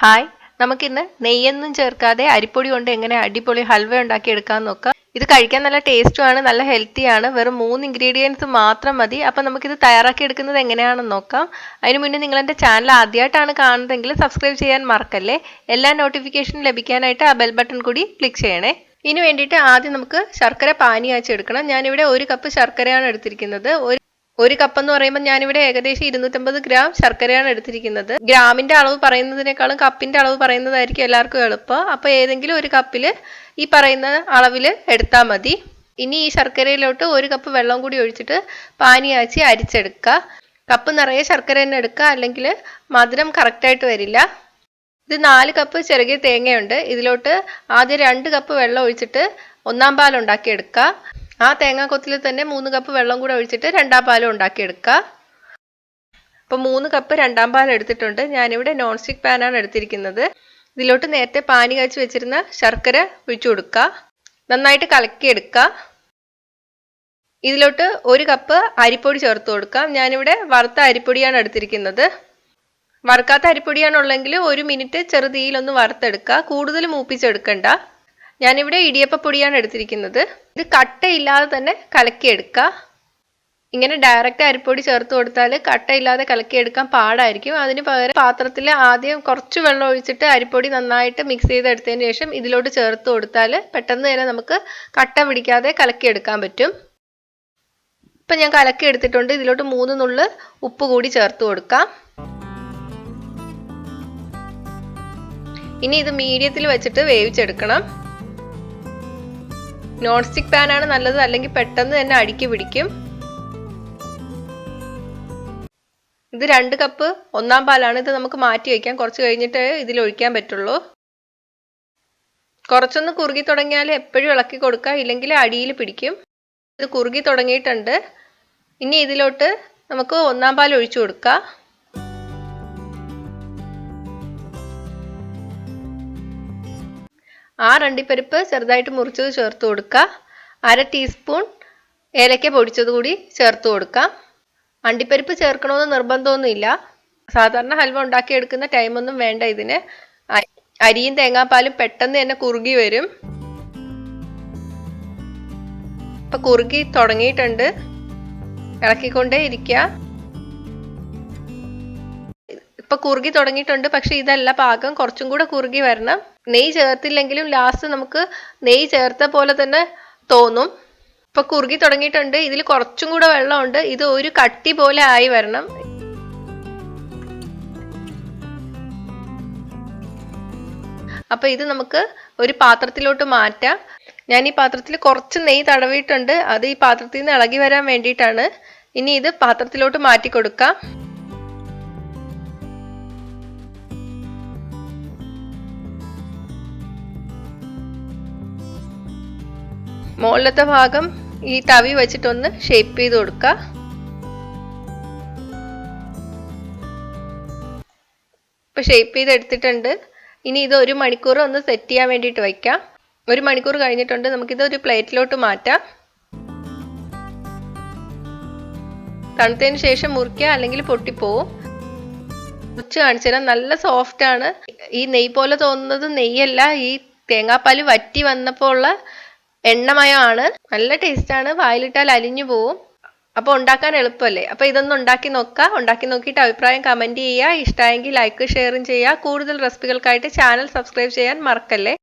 Hi നമുക്കിന്ന് നെയ്യൊന്നും ചേർക്കാതെ അരിപ്പൊടി കൊണ്ട് എങ്ങനെ അടിപൊളി ഹൽവ ഉണ്ടാക്കി എടുക്കാൻ നോക്കാം. ഇത് കഴിക്കാൻ നല്ല ടേസ്റ്റുമാണ് നല്ല ഹെൽത്തിയാണ് വെറും മൂന്ന് ഇൻഗ്രീഡിയൻസ് മാത്രം മതി. അപ്പം നമുക്കിത് തയ്യാറാക്കി എടുക്കുന്നത് എങ്ങനെയാണെന്ന് നോക്കാം. അതിന് മുന്നേ നിങ്ങൾ എന്റെ ചാനൽ ആദ്യമായിട്ടാണ് കാണുന്നതെങ്കിൽ സബ്സ്ക്രൈബ് ചെയ്യാൻ മറക്കല്ലേ? എല്ലാ നോട്ടിഫിക്കേഷനും ലഭിക്കാനായിട്ട് ആ ബെൽ ബട്ടൺ കൂടി ക്ലിക്ക് ചെയ്യണേ. ഇതിന് വേണ്ടിയിട്ട് ആദ്യം നമുക്ക് ശർക്കര പാനി കാച്ചി എടുക്കണം. ഞാനിവിടെ ഒരു കപ്പ് ശർക്കരയാണ് എടുത്തിരിക്കുന്നത്. ഒരു ഒരു കപ്പ് എന്ന് പറയുമ്പോൾ ഞാനിവിടെ ഏകദേശം ഇരുന്നൂറ്റമ്പത് ഗ്രാം ശർക്കരയാണ് എടുത്തിരിക്കുന്നത്. ഗ്രാമിന്റെ അളവ് പറയുന്നതിനേക്കാളും കപ്പിന്റെ അളവ് പറയുന്നതായിരിക്കും എല്ലാവർക്കും എളുപ്പം. അപ്പോൾ ഏതെങ്കിലും ഒരു കപ്പിൽ ഈ പറയുന്ന അളവിൽ എടുത്താൽ മതി. ഇനി ഈ ശർക്കരയിലോട്ട് ഒരു കപ്പ് വെള്ളം കൂടി ഒഴിച്ചിട്ട് പാനിയാച്ചി അരിച്ചെടുക്കുക. കപ്പ് നിറയെ ശർക്കര തന്നെ എടുക്കുക. അല്ലെങ്കിൽ മധുരം കറക്റ്റായിട്ട് വരില്ല. ഇത് നാല് കപ്പ് ചെറുകിയ തേങ്ങയുണ്ട്. ഇതിലോട്ട് ആദ്യം രണ്ട് കപ്പ് വെള്ളം ഒഴിച്ചിട്ട് ഒന്നാം പാൽ ഉണ്ടാക്കിയെടുക്കുക. ആ തേങ്ങാക്കൊത്തിൽ തന്നെ മൂന്ന് കപ്പ് വെള്ളം കൂടെ ഒഴിച്ചിട്ട് രണ്ടാം പാലും ഉണ്ടാക്കിയെടുക്കുക. അപ്പോൾ മൂന്ന് കപ്പ് രണ്ടാം പാൽ എടുത്തിട്ടുണ്ട്. ഞാനിവിടെ നോൺ സ്റ്റിക്ക് പാനാണ് എടുത്തിരിക്കുന്നത്. ഇതിലോട്ട് നേരത്തെ പാനി കാച്ചി വെച്ചിരുന്ന ശർക്കര ഒഴിച്ചു കൊടുക്കുക. നന്നായിട്ട് കലക്കിയെടുക്കുക. ഇതിലോട്ട് ഒരു കപ്പ് അരിപ്പൊടി ചേർത്ത് കൊടുക്കാം ഞാനിവിടെ വറുത്ത അരിപ്പൊടിയാണ് എടുത്തിരിക്കുന്നത്. വറുക്കാത്ത അരിപ്പൊടിയാണുള്ളെങ്കിൽ ഒരു മിനിറ്റ് ചെറുതീയിലൊന്ന് വറുത്തെടുക്കുക. കൂടുതൽ മൂപ്പിച്ചെടുക്കണ്ട. ഞാനിവിടെ ഇടിയപ്പപ്പൊടിയാണ് എടുത്തിരിക്കുന്നത്. ഇത് കട്ടയില്ലാതെ തന്നെ കലക്കിയെടുക്കുക. ഇങ്ങനെ ഡയറക്റ്റ് അരിപ്പൊടി ചേർത്ത് കൊടുത്താൽ കട്ടയില്ലാതെ കലക്കിയെടുക്കാൻ പാടായിരിക്കും. അതിന് പകരം പാത്രത്തിൽ ആദ്യം കുറച്ച് വെള്ളം ഒഴിച്ചിട്ട് അരിപ്പൊടി നന്നായിട്ട് മിക്സ് ചെയ്തെടുത്തതിന് ശേഷം ഇതിലോട്ട് ചേർത്ത് കൊടുത്താൽ പെട്ടെന്ന് തന്നെ നമുക്ക് കട്ട പിടിക്കാതെ കലക്കിയെടുക്കാൻ പറ്റും. ഇപ്പം ഞാൻ കലക്കി എടുത്തിട്ടുണ്ട് ഇതിലോട്ട് മൂന്ന് നുള്ള് ഉപ്പ് കൂടി ചേർത്ത് കൊടുക്കാം. ഇനി ഇത് മീഡിയത്തിൽ വെച്ചിട്ട് വേവിച്ചെടുക്കണം. നോൺ സ്റ്റിക്ക് ആണ് നല്ലത് അല്ലെങ്കിൽ പെട്ടെന്ന് തന്നെ അടുക്കി പിടിക്കും. ഇത് രണ്ട് കപ്പ് ഒന്നാം പാലാണ് ഇത് നമുക്ക് മാറ്റി വയ്ക്കാം. കുറച്ച് കഴിഞ്ഞിട്ട് ഇതിൽ ഒഴിക്കാൻ പറ്റുള്ളൂ. കുറച്ചൊന്ന് കുറുകി തുടങ്ങിയാൽ എപ്പോഴും ഇളക്കി കൊടുക്കുക ഇല്ലെങ്കിൽ അടിയിൽ പിടിക്കും. ഇത് കുറുകി തുടങ്ങിയിട്ടുണ്ട്. ഇനി ഇതിലോട്ട് നമുക്ക് ഒന്നാം പാൽ ഒഴിച്ചു കൊടുക്കാം. ആ അണ്ടിപ്പരിപ്പ് ചെറുതായിട്ട് മുറിച്ചത് ചേർത്ത് കൊടുക്കുക. അര ടീസ്പൂൺ ഏലക്ക പൊടിച്ചത് കൂടി ചേർത്ത് കൊടുക്കാം അണ്ടിപ്പരിപ്പ് ചേർക്കണമെന്ന് നിർബന്ധമൊന്നുമില്ല. സാധാരണ ഹൽവ ഉണ്ടാക്കിയെടുക്കുന്ന ടൈമൊന്നും വേണ്ട ഇതിന്. അരിയും തേങ്ങാപ്പാലും പെട്ടെന്ന് തന്നെ കുറുകി വരും. ഇപ്പൊ കുറുകി തുടങ്ങിയിട്ടുണ്ട്. ഇളക്കിക്കൊണ്ടേ ഇരിക്കുക. ഇപ്പൊ കുറുകി തുടങ്ങിയിട്ടുണ്ട് പക്ഷെ ഇതല്ല പാകം. കുറച്ചും കൂടെ കുറുകി വരണം. നെയ്യ് ചേർത്തില്ലെങ്കിലും ലാസ്റ്റ് നമുക്ക് നെയ്യ് ചേർത്ത പോലെ തന്നെ തോന്നും. ഇപ്പൊ കുറുകി തുടങ്ങിയിട്ടുണ്ട്. ഇതിൽ കുറച്ചും കൂടെ വെള്ളമുണ്ട്. ഇത് ഒരു കട്ടി പോലെ ആയി വരണം. അപ്പൊ ഇത് നമുക്ക് ഒരു പാത്രത്തിലോട്ട് മാറ്റാം. ഞാൻ ഈ പാത്രത്തിൽ കുറച്ച് നെയ്യ് തടവിയിട്ടുണ്ട്. അത് ഈ പാത്രത്തിൽ നിന്ന് ഇളകി വരാൻ വേണ്ടിയിട്ടാണ്. ഇനി ഇത് പാത്രത്തിലോട്ട് മാറ്റി കൊടുക്കാം. മുകളിലത്തെ ഭാഗം ഈ തവി വെച്ചിട്ടൊന്ന് ഷേപ്പ് ചെയ്ത് കൊടുക്കുക ഇപ്പൊ ഷേപ്പ് ചെയ്ത് എടുത്തിട്ടുണ്ട്. ഇനി ഇത് ഒരു മണിക്കൂർ ഒന്ന് സെറ്റ് ചെയ്യാൻ വേണ്ടിയിട്ട് വെക്കാം. ഒരു മണിക്കൂർ കഴിഞ്ഞിട്ടുണ്ട്. നമുക്കിത് ഒരു പ്ലേറ്റിലോട്ട് മാറ്റാം. തണുത്തതിന് ശേഷം മുറിക്കുക അല്ലെങ്കിൽ പൊട്ടിപ്പോവും. മുറിച്ച് കാണിച്ചു തരാം നല്ല സോഫ്റ്റ് ആണ്. ഈ നെയ്യ് പോലെ തോന്നുന്നത് നെയ്യല്ല. ഈ തേങ്ങാപ്പാൽ വറ്റി വന്നപ്പോൾ ഉള്ള എണ്ണമയമാണ് നല്ല ടേസ്റ്റാണ് വായിലിട്ടാൽ അലിഞ്ഞു പോവും. അപ്പോൾ ഉണ്ടാക്കാൻ എളുപ്പമല്ലേ? അപ്പോൾ ഇതൊന്നും ഉണ്ടാക്കി നോക്കുക. ഉണ്ടാക്കി നോക്കിയിട്ട് അഭിപ്രായം കമന്റ് ചെയ്യുക. ഇഷ്ടമായെങ്കിൽ ലൈക്ക് ഷെയറും ചെയ്യുക. കൂടുതൽ റെസിപ്പികൾക്കായിട്ട് ചാനൽ സബ്സ്ക്രൈബ് ചെയ്യാൻ മറക്കല്ലേ?